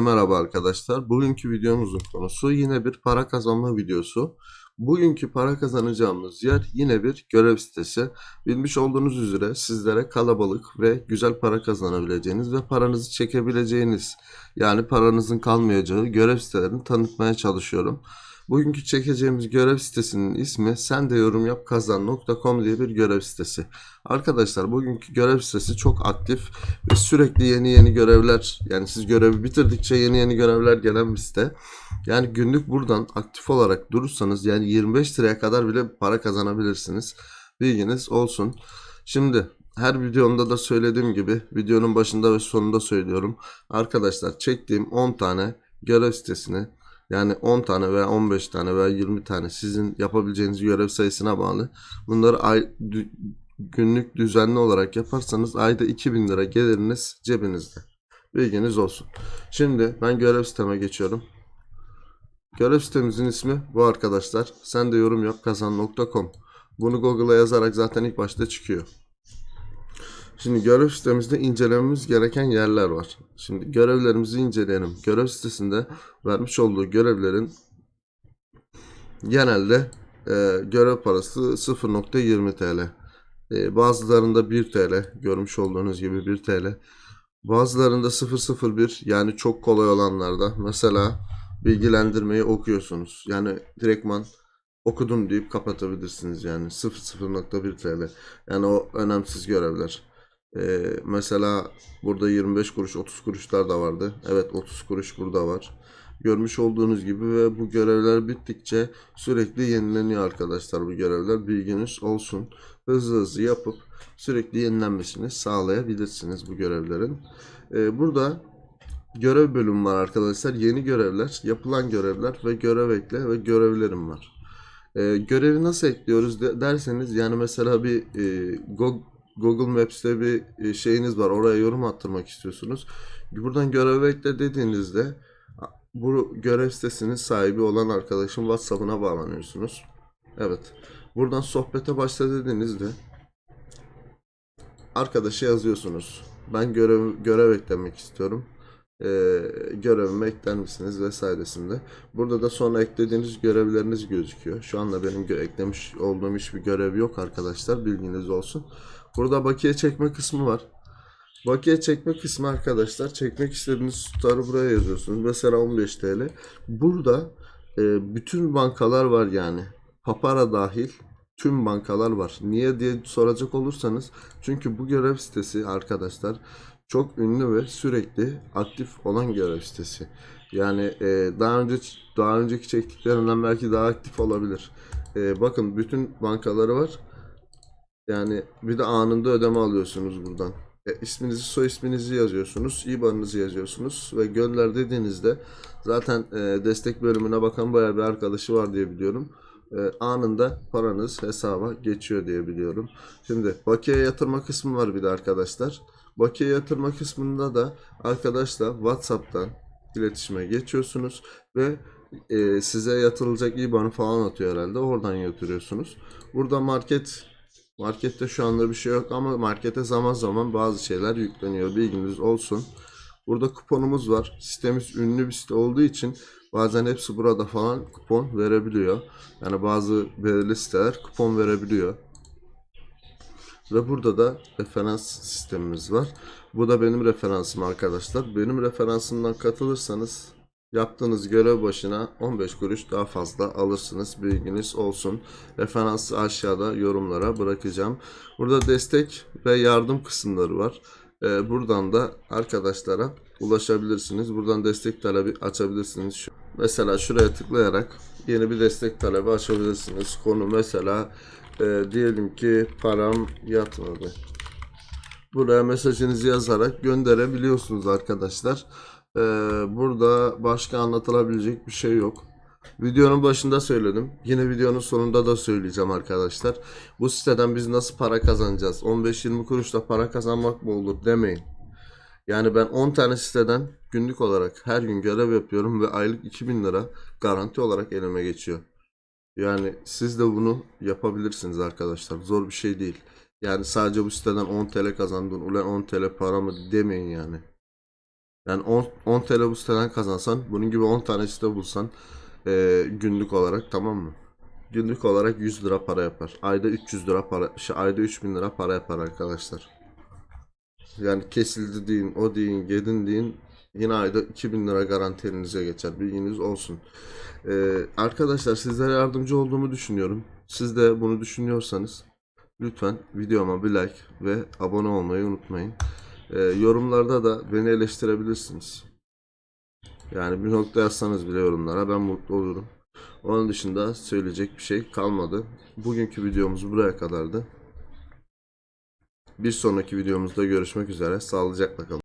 Merhaba arkadaşlar. Bugünkü videomuzun konusu yine bir para kazanma videosu. Bugünkü para kazanacağımız yer yine bir görev sitesi. Bilmiş olduğunuz üzere sizlere kalabalık ve güzel para kazanabileceğiniz ve paranızı çekebileceğiniz yani paranızın kalmayacağı görev sitelerini tanıtmaya çalışıyorum. Bugünkü çekeceğimiz görev sitesinin ismi sen de yorum yap kazan.com diye bir görev sitesi. Arkadaşlar bugünkü görev sitesi çok aktif ve sürekli yeni yeni görevler yani siz görevi bitirdikçe yeni yeni görevler gelen bir site. Yani günlük buradan aktif olarak durursanız yani 25 liraya kadar bile para kazanabilirsiniz. Bilginiz olsun. Şimdi her videomda da söylediğim gibi videonun başında ve sonunda söylüyorum. Arkadaşlar çektiğim 10 tane görev sitesini yani 10 tane veya 15 tane veya 20 tane sizin yapabileceğiniz görev sayısına bağlı. Bunları ay, dü- günlük düzenli olarak yaparsanız ayda 2000 lira geliriniz cebinizde. Bilginiz olsun. Şimdi ben görev siteme geçiyorum. Görev sitemizin ismi bu arkadaşlar. Sen de yorum yap kazan.com. Bunu Google'a yazarak zaten ilk başta çıkıyor. Şimdi görev sitemizde incelememiz gereken yerler var. Şimdi görevlerimizi inceleyelim. Görev sitesinde vermiş olduğu görevlerin genelde e, görev parası 0.20 TL. E, bazılarında 1 TL. Görmüş olduğunuz gibi 1 TL. Bazılarında 001 yani çok kolay olanlarda mesela bilgilendirmeyi okuyorsunuz. Yani direktman okudum deyip kapatabilirsiniz yani 0.1 TL. Yani o önemsiz görevler. Ee, mesela burada 25 kuruş 30 kuruşlar da vardı. Evet 30 kuruş burada var. Görmüş olduğunuz gibi ve bu görevler bittikçe sürekli yenileniyor arkadaşlar bu görevler. Bilginiz olsun. Hızlı hızlı yapıp sürekli yenilenmesini sağlayabilirsiniz bu görevlerin. Ee, burada görev bölümü var arkadaşlar. Yeni görevler, yapılan görevler ve görev ekle ve görevlerim var. Ee, görevi nasıl ekliyoruz de- derseniz yani mesela bir e, Go- Google Maps'te bir e, şeyiniz var. Oraya yorum attırmak istiyorsunuz. Buradan görev ekle dediğinizde bu görev sitesinin sahibi olan arkadaşın WhatsApp'ına bağlanıyorsunuz. Evet. Buradan sohbete başla dediğinizde arkadaşa yazıyorsunuz. Ben görev görev eklemek istiyorum. Ee, görevime ekler misiniz vesairesinde. Burada da sonra eklediğiniz görevleriniz gözüküyor. Şu anda benim eklemiş olduğum hiçbir görev yok arkadaşlar. Bilginiz olsun. Burada bakiye çekme kısmı var. Bakiye çekme kısmı arkadaşlar. Çekmek istediğiniz tutarı buraya yazıyorsunuz. Mesela 15 TL. Burada e, bütün bankalar var yani. Papara dahil tüm bankalar var. Niye diye soracak olursanız çünkü bu görev sitesi arkadaşlar çok ünlü ve sürekli aktif olan görev sitesi. Yani e, daha önce daha önceki çektiklerinden belki daha aktif olabilir. E, bakın bütün bankaları var. Yani bir de anında ödeme alıyorsunuz buradan. E, isminizi, soy isminizi yazıyorsunuz, IBAN'ınızı yazıyorsunuz ve gönder dediğinizde zaten e, destek bölümüne bakan bayağı bir arkadaşı var diye biliyorum. E, anında paranız hesaba geçiyor diye biliyorum. Şimdi bakiye yatırma kısmı var bir de arkadaşlar. Bakiye yatırma kısmında da arkadaşlar WhatsApp'tan iletişime geçiyorsunuz ve e, size yatırılacak IBAN falan atıyor herhalde. Oradan yatırıyorsunuz. Burada market Markette şu anda bir şey yok ama markete zaman zaman bazı şeyler yükleniyor. Bilginiz olsun. Burada kuponumuz var. Sitemiz ünlü bir site olduğu için bazen hepsi burada falan kupon verebiliyor. Yani bazı belirli siteler kupon verebiliyor. Ve burada da referans sistemimiz var. Bu da benim referansım arkadaşlar. Benim referansımdan katılırsanız yaptığınız görev başına 15 kuruş daha fazla alırsınız. Bilginiz olsun. Referansı aşağıda yorumlara bırakacağım. Burada destek ve yardım kısımları var. Ee, buradan da arkadaşlara ulaşabilirsiniz. Buradan destek talebi açabilirsiniz. Şu- Mesela şuraya tıklayarak yeni bir destek talebi açabilirsiniz. Konu mesela e, diyelim ki param yatmadı. Buraya mesajınızı yazarak gönderebiliyorsunuz arkadaşlar. Ee, burada başka anlatılabilecek bir şey yok. Videonun başında söyledim. Yine videonun sonunda da söyleyeceğim arkadaşlar. Bu siteden biz nasıl para kazanacağız? 15-20 kuruşla para kazanmak mı olur demeyin. Yani ben 10 tane siteden günlük olarak her gün görev yapıyorum ve aylık 2000 lira garanti olarak elime geçiyor. Yani siz de bunu yapabilirsiniz arkadaşlar. Zor bir şey değil. Yani sadece bu siteden 10 TL kazandın. Ulan 10 TL para mı demeyin yani. Yani 10, 10 TL bu siteden kazansan bunun gibi 10 tane site bulsan e, günlük olarak tamam mı? Günlük olarak 100 lira para yapar. Ayda 300 lira para, şey, ayda 3000 lira para yapar arkadaşlar. Yani kesildi deyin, o deyin, yedin deyin. Yine ayda 2000 lira garanti geçer. Bilginiz olsun. Ee, arkadaşlar sizlere yardımcı olduğumu düşünüyorum. Siz de bunu düşünüyorsanız lütfen videoma bir like ve abone olmayı unutmayın. Ee, yorumlarda da beni eleştirebilirsiniz. Yani bir nokta yazsanız bile yorumlara ben mutlu olurum. Onun dışında söyleyecek bir şey kalmadı. Bugünkü videomuz buraya kadardı. Bir sonraki videomuzda görüşmek üzere. Sağlıcakla kalın.